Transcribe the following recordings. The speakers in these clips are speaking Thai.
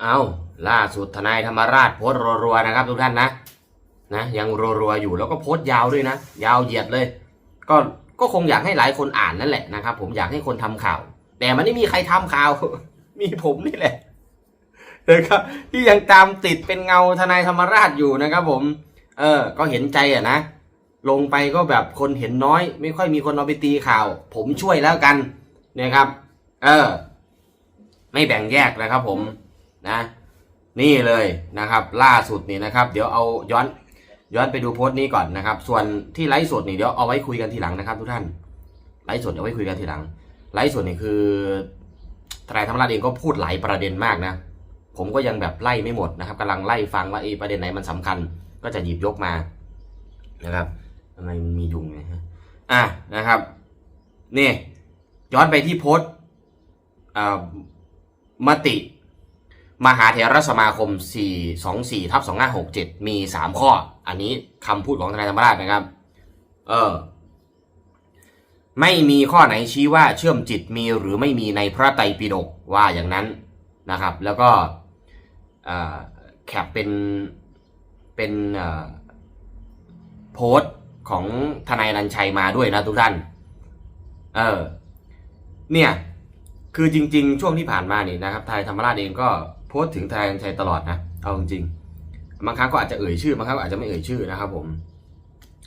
เอาล่าสุดทนายธรรมราชโพสรัวๆนะครับทุกท่านนะนะยังรัวๆอยู่แล้วก็โพสยาวด้วยนะ ยาวเหยียดเลย ก็ก็คงอยากให้หลายคนอ่านนั่นแหละนะครับ ผมอยากให้คนทำข่าว แต่มันไม่มีใครทำข่าว มีผมนี่แหละนะครับที่ยังตามติดเป็นเงาทนายธรรมราชอยู่นะครับ ผม เออ ก็เห็นใจอะนะลงไปก็แบบคนเห็นน้อย ไม่ค่อยมีคนเอาไปตีข่าว ผมช่วยแล้วกันนะครับ เออ ไม่แบ่งแยกนะครับ ผม นะนี่เลยนะครับล่าสุดนี่นะครับเดี๋ยวเอาย้อนย้อนไปดูโพสต์นี้ก่อนนะครับ ส่วนที่ไลฟ์สดนี่เดี๋ยวเอาไว้คุยกันทีหลังนะครับทุกท่านไลฟ์สดเอาไว้คุยกันทีหลังไลฟ์สดนี่คือทนายธรรมราชเองก็พูดหลายประเด็นมากนะ ผมก็ยังแบบไล่ไม่หมดนะครับกำลังไล่ฟังว่าไอ้ประเด็นไหนมันสำคัญ ก็จะหยิบยกมานะครับทำไมมียุงไงฮะอะนะครับนี่ย้อนไปที่โพสต์มติ มหาเถรสมาคม 424ทับ2567 มี 3 ข้อ อันนี้คำพูดของทนายธรรมราชนะครับ เออ ไม่มีข้อไหนชี้ว่าเชื่อมจิตมีหรือไม่มีในพระไตรปิฎกว่าอย่างนั้นนะครับ แล้วก็เอ่อแคปเป็นเป็นเอ่อโพสต์ของทนายนันชัยมาด้วยนะทุกท่าน เออ เนี่ย คือจริง ๆ ช่วงที่ผ่านมานี่นะครับทนายธรรมราชเองก็ โพสต์ถึงทนายนันชัยตลอดนะเอาจริงๆบางครั้งก็อาจจะเอ่ยชื่อบางครั้งอาจจะไม่เอ่ยชื่อนะครับผม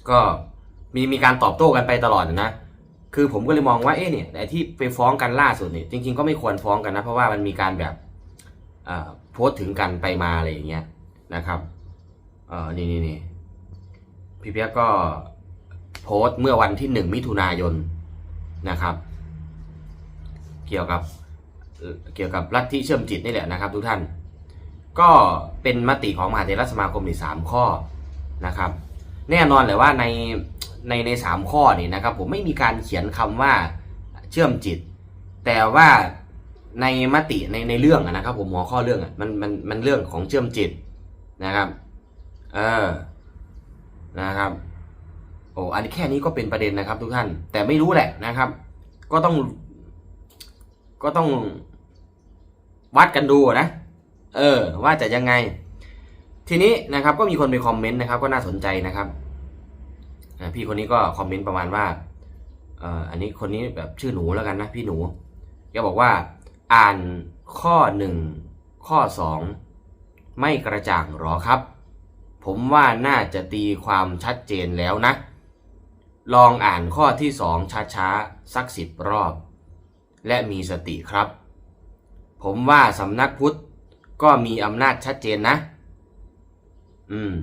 ก็มีมีการตอบโต้กันไปตลอดนะ คือผมก็เลยมองว่าเอ๊ะเนี่ยไอ้ที่ไปฟ้องกันล่าสุดเนี่ยจริง ๆ ก็ไม่ควรฟ้องกันนะ เพราะว่ามันมีการแบบอ่อโพสต์ถึงกันไปมาอะไรอย่างเงี้ยนะครับเออนี่นี่นี่พี่เปียกก็โพสต์เมื่อวันที่หนึ่งมิถุนายนนะครับ เกี่ยวกับ เกี่ยวกับลัทธิเชื่อมจิตนี่แหละนะครับ ทุกท่าน ก็เป็นมติของมหาเถรสมาคมในสามข้อนะครับ แน่นอนเลยว่าในในในสามข้อนี่นะครับ ผมไม่มีการเขียนคำว่าเชื่อมจิต แต่ว่าในมติในในเรื่องนะครับ ผมหัวข้อเรื่องมันมันมันเรื่องของเชื่อมจิตนะครับ เออนะครับโอ้อันนี้แค่นี้ก็เป็นประเด็นนะครับ ทุกท่าน แต่ไม่รู้แหละนะครับ ก็ต้องก็ต้อง วัดกันดูนะ เออ ว่าจะยังไง ทีนี้นะครับ ก็มีคนไปคอมเมนต์นะครับ ก็น่าสนใจนะครับพี่คนนี้ก็คอมเมนต์ประมาณว่าอันนี้คนนี้แบบชื่อหนูแล้วกันนะพี่หนูแกบอกว่า อ่านข้อหนึ่งข้อสองไม่กระจ่างหรอครับ ผมว่าน่าจะตีความชัดเจนแล้วนะ ลองอ่านข้อที่สองช้าๆ สักสิบรอบ และมีสติครับ ผมว่าสำนักพุทธก็มีอำนาจชัดเจนนะ อืม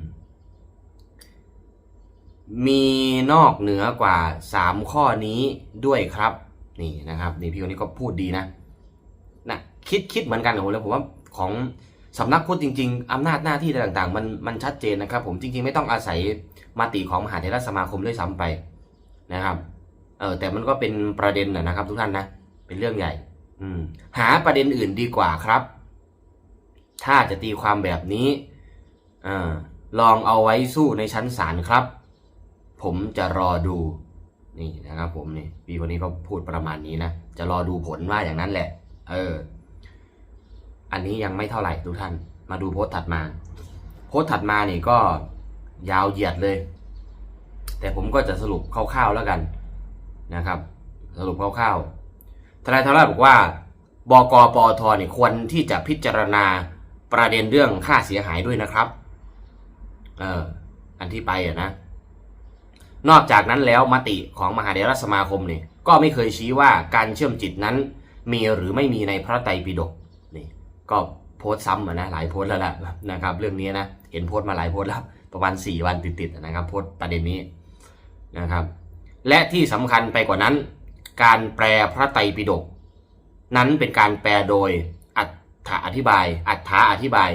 มีนอกเหนือกว่าสามข้อนี้ด้วยครับ นี่นะครับ นี่พี่คนนี้ก็พูดดีนะนะคิดคิดเหมือนกันกับผมเลยผมว่าของสำนักพุทธจริงๆ อำนาจหน้าที่ต่างๆ มันมันชัดเจนนะครับ ผมจริง ๆ ไม่ต้องอาศัยมติของมหาเถรสมาคมด้วยซ้ำไปนะครับ เออแต่มันก็เป็นประเด็นนะครับ ทุกท่านนะ เป็นเรื่องใหญ่ หาประเด็นอื่นดีกว่าครับ ถ้าจะตีความแบบนี้อลองเอาไว้สู้ในชั้นศาลครับ ผมจะรอดู นี่นะครับผมนี่พี่คนนี้ก็พูดประมาณนี้นะ จะรอดูผลว่าอย่างนั้นแหละ เออ อันนี้ยังไม่เท่าไหร่ทุกท่าน มาดูโพสต์ถัดมา โพสต์ถัดมานี่ก็ยาวเหยียดเลย แต่ผมก็จะสรุปคร่าวๆแล้วกันนะครับ สรุปคร่าวๆ ทนายธาราชบอกว่าบกปอทเนี่ยควรที่จะพิจารณาประเด็นเรื่องค่าเสียหายด้วยนะครับ เอออันที่ไปอะนะ นอกจากนั้นแล้วมติของมหาเถรสมาคมเนี่ยก็ไม่เคยชี้ว่าการเชื่อมจิตนั้นมีหรือไม่มีในพระไตรปิฎกนี่ก็โพสต์ซ้ำนะหลายโพสต์แล้วล่ะนะครับ เรื่องนี้นะเห็นโพสต์มาหลายโพสต์แล้วประมาณ 4 วันติดๆนะครับ โพสต์ประเด็นนี้นะครับ และที่สำคัญไปกว่านั้น การแปลพระไตรปิฎกนั้นเป็นการแปลโดยอัตถอธิบาย อัตถาอธิบาย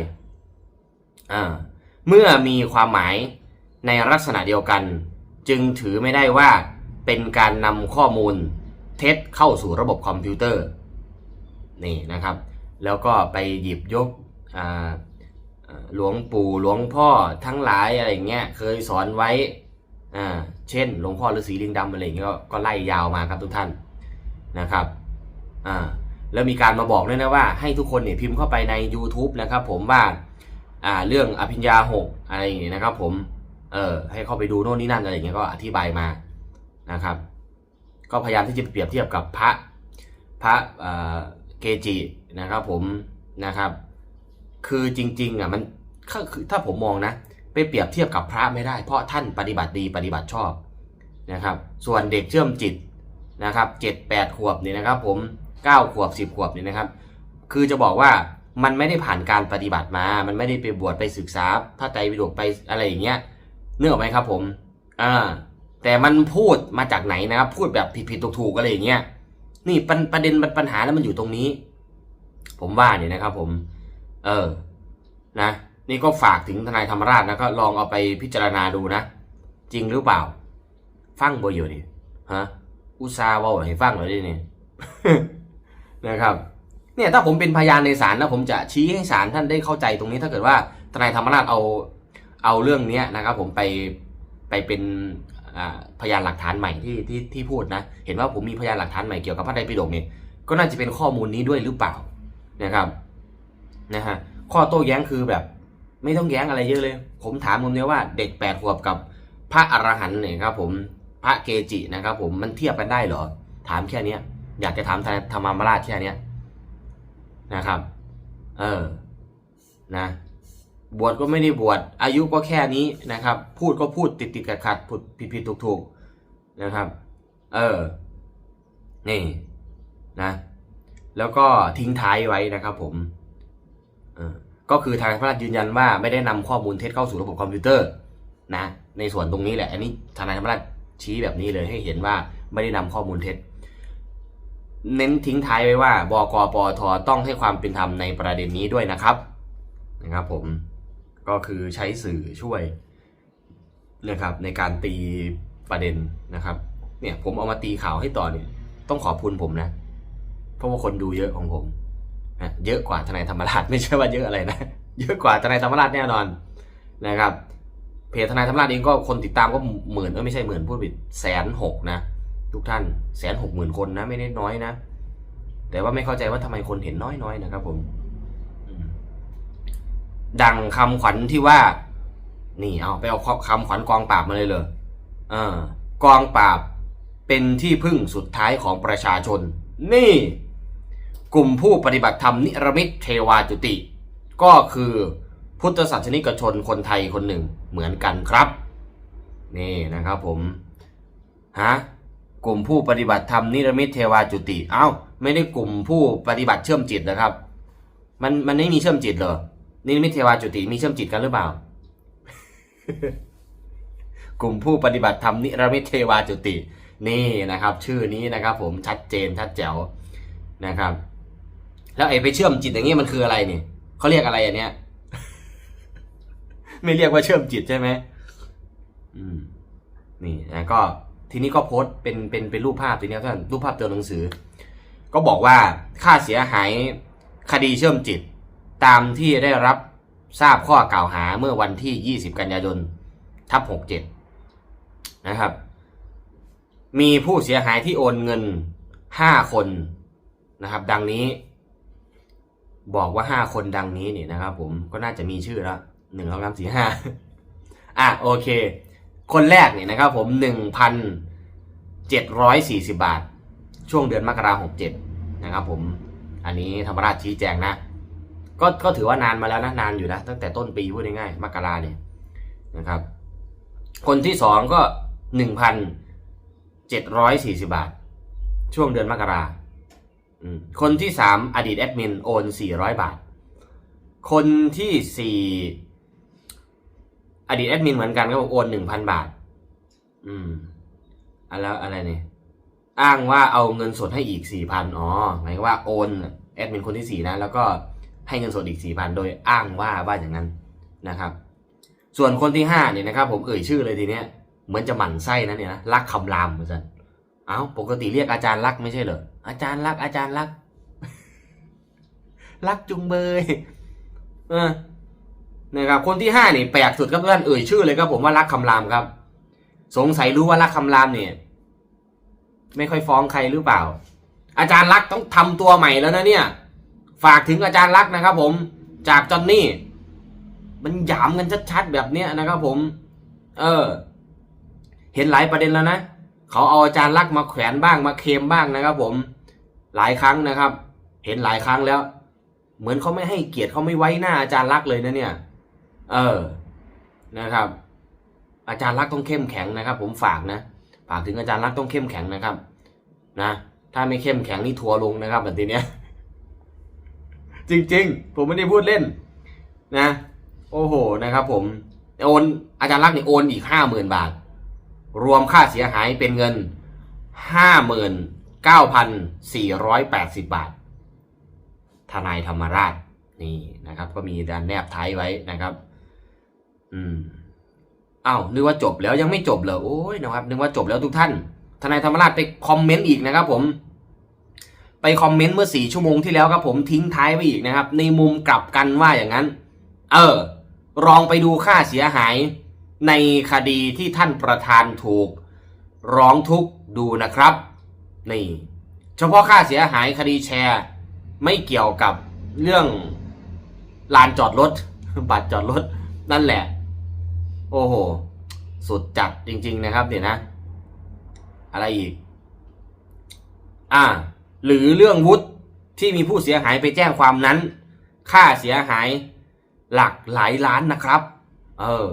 เมื่อมีความหมายในลักษณะเดียวกัน จึงถือไม่ได้ว่าเป็นการนำข้อมูลเท็จเข้าสู่ระบบคอมพิวเตอร์นี่นะครับ แล้วก็ไปหยิบยกหลวงปู่หลวงพ่อทั้งหลายอะไรเงี้ยเคยสอนไว้อ่า เช่น หลวงพ่อฤาษีลิงดำอะไรเงี้ยก็ไล่ยาวมาครับทุกท่านนะครับอ่าแล้วมีการมาบอกด้วยนะว่าให้ทุกคนเนี่ยพิมพ์เข้าไปใน YouTube นะครับผมว่าอ่าเรื่องอภิญญาหกอะไรอย่างเงี้ยนะครับผมเออให้เข้าไปดูโน่นนี่นั่นอะไรอย่างเงี้ยก็อธิบายมานะครับ ก็พยายามที่จะเปรียบเทียบกับพระพระเอ่อเกจินะครับผมนะครับ คือจริงๆอะมันถ้าผมมองนะ ไปเปรียบเทียบกับพระไม่ได้ เพราะท่านปฏิบัติดีปฏิบัติชอบนะครับ ส่วนเด็กเชื่อมจิตนะครับเจ็ดแปดขวบนี่นะครับ ผมเก้าขวบสิบขวบนี่นะครับ คือจะบอกว่ามันไม่ได้ผ่านการปฏิบัติมา มันไม่ได้ไปบวชไปศึกษาพระไตรปิฎกไปอะไรอย่างเงี้ยเนื่อไหมครับ ผมอ่าแต่มันพูดมาจากไหนนะครับ พูดแบบผิดๆถูกๆอะไรอย่างเงี้ยนี่ประประเด็นปัญหาแล้วมันอยู่ตรงนี้ ผมว่าเนี่ยนะครับ ผม เออ นะ นี่ก็ฝากถึงทนายธรรมราชนะก็ลองเอาไปพิจารณาดูนะ จริงหรือเปล่า ฟังบ่อยู่ดิฮะอุตสาห์ว่าให้ฟังเลยดิเนี่ยนะครับ เนี่ยถ้าผมเป็นพยานในศาลนะผมจะชี้ให้ศาลท่านได้เข้าใจตรงนี้ ถ้าเกิดว่าทนายธรรมราชเอาเอาเรื่องเนี้ยนะครับ ผมไปไปเป็นพยานหลักฐานใหม่ที่ที่ที่พูดนะ เห็นว่าผมมีพยานหลักฐานใหม่เกี่ยวกับพระไตรปิฎกเนี่ยก็น่าจะเป็นข้อมูลนี้ด้วยหรือเปล่านะครับนะฮะข้อโต้แย้งคือแบบ ไม่ต้องแย้งอะไรเยอะเลย ผมถามผมเนี่ยว่าเด็กแปดขวบกับพระอรหันต์เนี่ยครับผมพระเกจินะครับ ผมมันเทียบกันได้เหรอ ถามแค่เนี้ย อยากจะถามทนายธรรมราชแค่เนี้ยนะครับ เออนะ บวชก็ไม่ได้บวชอายุก็แค่นี้นะครับ พูดก็พูดติดติดขัดขัดพูดผิดผิดถูกถูกนะครับ เออ นี่นะ แล้วก็ทิ้งท้ายไว้นะครับผม เออ ก็คือทางพระราชยืนยันว่าไม่ได้นำข้อมูลเท็จเข้าสู่ระบบคอมพิวเตอร์นะในส่วนตรงนี้แหละ อันนี้ทนายธรรมราชชี้แบบนี้เลยให้เห็นว่าไม่ได้นำข้อมูลเท็จ เน้นทิ้งท้ายไว้ว่าบกปทต้องให้ความเป็นธรรมในประเด็นนี้ด้วยนะครับนะครับผมก็คือใช้สื่อช่วยนะครับในการตีประเด็นนะครับเนี่ยผมเอามาตีข่าวให้ต่อเนี่ยต้องขอบคุณผมนะ เพราะว่าคนดูเยอะของผม เยอะกว่าทนายธรรมราชไม่ใช่ว่าเยอะอะไรนะ เยอะกว่าทนายธรรมราชแน่นอนนะครับเพจทนายธรรมราชเองก็คนติดตามก็หมื่นเออไม่ใช่หมื่นพูดผิดแสนหกนะ ทุกท่านแสนหกหมื่นคนนะ ไม่ได้น้อยนะ แต่ว่าไม่เข้าใจว่าทำไมคนเห็นน้อยๆนะครับ ผมดังคำขวัญที่ว่า นี่เอาไปเอาคำขวัญกองปราบมาเลยเลยเออกองปราบเป็นที่พึ่งสุดท้ายของประชาชน นี่ กลุ่มผู้ปฏิบัติธรรมนิรมิตเทวาจุติ ก็คือพุทธศาสนิกชนคนไทยคนหนึ่งเหมือนกันครับ นี่นะครับผมฮะกลุ่มผู้ปฏิบัติธรรมนิรมิตเทวาจุติ เอ้า ไม่ได้กลุ่มผู้ปฏิบัติเชื่อมจิตนะครับ มันมันไม่มีเชื่อมจิตเหรอนิรมิตเทวาจุติมีเชื่อมจิตกันหรือเปล่า กลุ่มผู้ปฏิบัติธรรมนิรมิตเทวาจุติ นี่นะครับ ชื่อนี้นะครับ ผมชัดเจนชัดแจ๋วนะครับ แล้วไอ้ไปเชื่อมจิตอย่างนี้มันคืออะไรเนี่ยเขาเรียกอะไรอันเนี้ย ไม่เรียกว่าเชื่อมจิตใช่ไหมอืม นี่นะก็ทีนี้ก็โพสต์เป็นเป็นเป็นรูปภาพทีนี้ท่านรูปภาพตัวหนังสือ ก็บอกว่าค่าเสียหายคดีเชื่อมจิต ตามที่ได้รับทราบข้อกล่าวหาเมื่อวันที่ 20 กันยายนทับ67 นะครับ มีผู้เสียหายที่โอนเงิน 5 คนนะครับ ดังนี้ บอกว่า 5 คนดังนี้เนี่ยนะครับผมก็น่าจะมีชื่อแล้วหนึ่งสองสามสี่ห้าอะโอเค คนแรกเนี่ยนะครับผมหนึ่งพันเจ็ดร้อยสี่สิบาท ช่วงเดือนมกราหกเจ็ดนะครับผมอันนี้ธรรมราชชี้แจงนะ ก็ก็ถือว่านานมาแล้วนะนานอยู่นะ ตั้งแต่ต้นปีพูดง่ายๆมกราเนี่ยนะครับ คนที่สองก็หนึ่งพันเจ็ดร้อยสี่สิบาท ช่วงเดือนมกรา คนที่สามอดีตแอดมินโอนสี่ร้อยบาท คนที่สี่อดีตแอดมินเหมือนกันก็โอนหนึ่งพันบาท อืมอะแล้วอะไรเนี่ยอ้างว่าเอาเงินสดให้อีกสี่พันอ๋อหมายว่าโอนแอดมินคนที่สี่นะ แล้วก็ให้เงินสดอีกสี่พันโดยอ้างว่าว่าอย่างนั้นนะครับ ส่วนคนที่ห้าเนี่ยนะครับ ผมเอ่ยชื่อเลยทีเนี้ยเหมือนจะหมั่นไส้นะเนี่ยนะรักคำรามเหมือนกัน เอ้าปกติเรียกอาจารย์รักไม่ใช่เหรออาจารย์รัก อาจารย์รัก รักจุงเบยเออนะครับคนที่ห้านี่แปลกสุดครับเพื่อนเอ่ยชื่อเลยครับผมว่ารักคำรามครับ สงสัยรู้ว่ารักคำรามเนี่ย ไม่ค่อยฟ้องใครหรือเปล่า อาจารย์ลักต้องทำตัวใหม่แล้วนะเนี่ย ฝากถึงอาจารย์ลักนะครับ ผมจากจอนนี่มันหยามกันชัดๆแบบเนี้ยนะครับผม เออ เห็นหลายประเด็นแล้วนะ เขาเอาอาจารย์ลักษ์มาแขวนบ้างมาเคมบ้างนะครับ ผมหลายครั้งนะครับ เห็นหลายครั้งแล้ว เหมือนเขาไม่ให้เกียรติเขาไม่ไว้หน้าอาจารย์ลักษ์เลยนะเนี่ย เออนะครับ อาจารย์ลักษ์ต้องเข้มแข็งนะครับ ผมฝากนะฝากถึงอาจารย์ลักษ์ต้องเข้มแข็งนะครับ นะ ถ้าไม่เข้มแข็งนี่ทัวร์ลงนะครับแบบทีเนี้ยจริง ๆ ผมไม่ได้พูดเล่น นะ โอ้โหนะครับ ผมโอนอาจารย์ลักษณ์นี่โอนอีกห้าหมื่นบาท รวมค่าเสียหายเป็นเงินห้าหมื่นเก้าพันสี่ร้อยแปดสิบบาท ทนายธรรมราชนี่นะครับ ก็มีการแนบท้ายไว้นะครับ อืมอ้าวนึกว่าจบแล้วยังไม่จบเหรอโอ้ยนะครับนึกว่าจบแล้วทุกท่าน ทนายธรรมราชไปคอมเมนต์อีกนะครับ ผม ไปคอมเมนต์เมื่อสี่ชั่วโมงที่แล้วครับผมทิ้งท้ายไว้อีกนะครับ ในมุมกลับกันว่าอย่างนั้น เออลองไปดูค่าเสียหาย ในคดีที่ท่านประธานถูกร้องทุกข์ดูนะครับนี่เฉพาะค่าเสียหายคดีแชร์ ไม่เกี่ยวกับเรื่องลานจอดรถบัตรจอดรถนั่นแหละ โอ้โห สุดจัดจริง ๆ นะครับเดี๋ยวนะ อะไรอีก อ่า หรือเรื่องวุฒิที่มีผู้เสียหายไปแจ้งความนั้น ค่าเสียหายหลักหลายล้านนะครับ เออ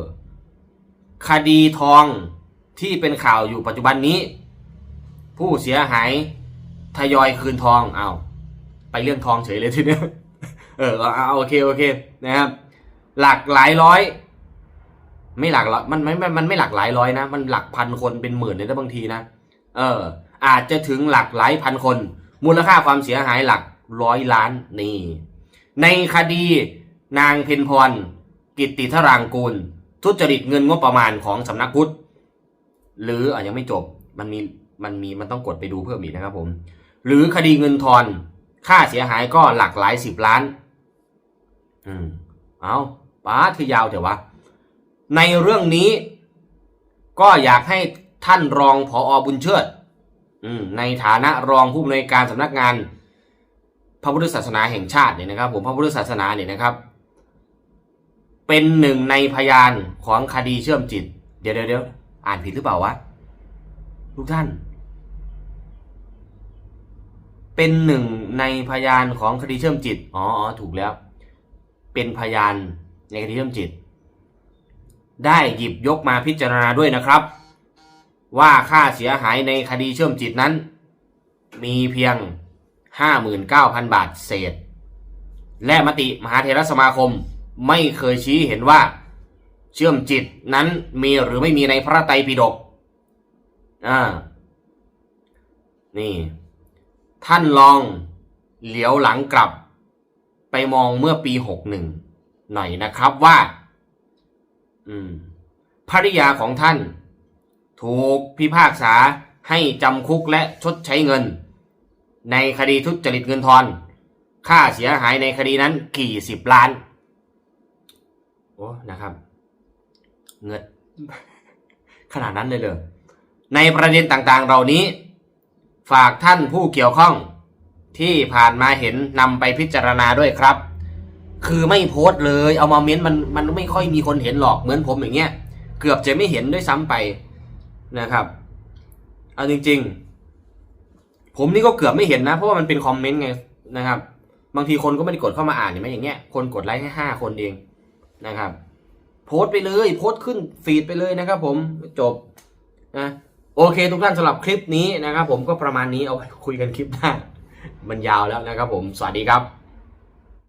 คดีทองที่เป็นข่าวอยู่ปัจจุบันนี้ ผู้เสียหายทยอยคืนทองเอาไปเรื่องทองเฉยเลยทีเนี้ยเออเอาโอเคโอเคนะครับ หลักหลายร้อย ไม่หลักร้อยมันไม่มันมันไม่หลักหลายร้อยนะ มันหลักพันคนเป็นหมื่นเลยนะบางทีนะเออ อาจจะถึงหลักหลายพันคน มูลค่าความเสียหายหลักร้อยล้านนี่ ในคดีนางเพนพรกิตติธารางกูล ทุจริตเงินงบประมาณของสำนักพุทธ หรืออะยังไม่จบมันมีมันมีมันต้องกดไปดูเพิ่มอีกนะครับผม หรือคดีเงินทอนค่าเสียหายก็หลักหลายสิบล้าน อืมเอาป้าคือยาวเถอะวะ ในเรื่องนี้ ก็อยากให้ท่านรองผออบุญเชิดอืมในฐานะรองผู้อำนวยการสำนักงาน พระพุทธศาสนาแห่งชาติเนี่ยนะครับ ผมพระพุทธศาสนาเนี่ยนะครับ เป็นหนึ่งในพยานของคดีเชื่อมจิต เดี๋ยวเดี๋ยวอ่านผิดหรือเปล่าวะทุกท่าน เป็นหนึ่งในพยานของคดีเชื่อมจิตอ๋ออ๋อถูกแล้ว เป็นพยานในคดีเชื่อมจิต ได้หยิบยกมาพิจารณาด้วยนะครับ ว่าค่าเสียหายในคดีเชื่อมจิตนั้น มีเพียง 59,000 บาทเศษ และมติมหาเทรสมาคม ไม่เคยชี้เห็นว่า เชื่อมจิตนั้นมีหรือไม่มีในพระไตรปิฎกอ่านี่ ท่านลองเหลียวหลังกลับ ไปมองเมื่อปีหกหนึ่งหน่อยนะครับว่า อืมภริยาของท่าน ถูกพิพากษาให้จำคุกและชดใช้เงิน ในคดีทุจริตเงินทอน ค่าเสียหายในคดีนั้นกี่สิบล้าน โอ้นะครับ เงินขนาดนั้นเลยเลยในประเด็นต่างๆ เหล่านี้ ฝากท่านผู้เกี่ยวข้องที่ผ่านมาเห็นนำไปพิจารณาด้วยครับ คือไม่โพสต์เลย เอามาเม้นมันมันไม่ค่อยมีคนเห็นหรอกเหมือนผมอย่างเงี้ย เกือบจะไม่เห็นด้วยซ้ำไปนะครับเอาจริง ๆ ผมนี่ก็เกือบไม่เห็นนะ เพราะว่ามันเป็นคอมเมนต์ไงนะครับ บางทีคนก็ไม่ได้กดเข้ามาอ่านอย่างเงี้ยคนกดไลค์แค่ห้าคนเอง นะครับ โพสต์ไปเลยโพสต์ขึ้นฟีดไปเลยนะครับผมจบนะโอเคทุกท่านสำหรับคลิปนี้นะครับ ผมก็ประมาณนี้เอาไว้คุยกันคลิปหน้ามันยาวแล้วนะครับผมสวัสดีครับ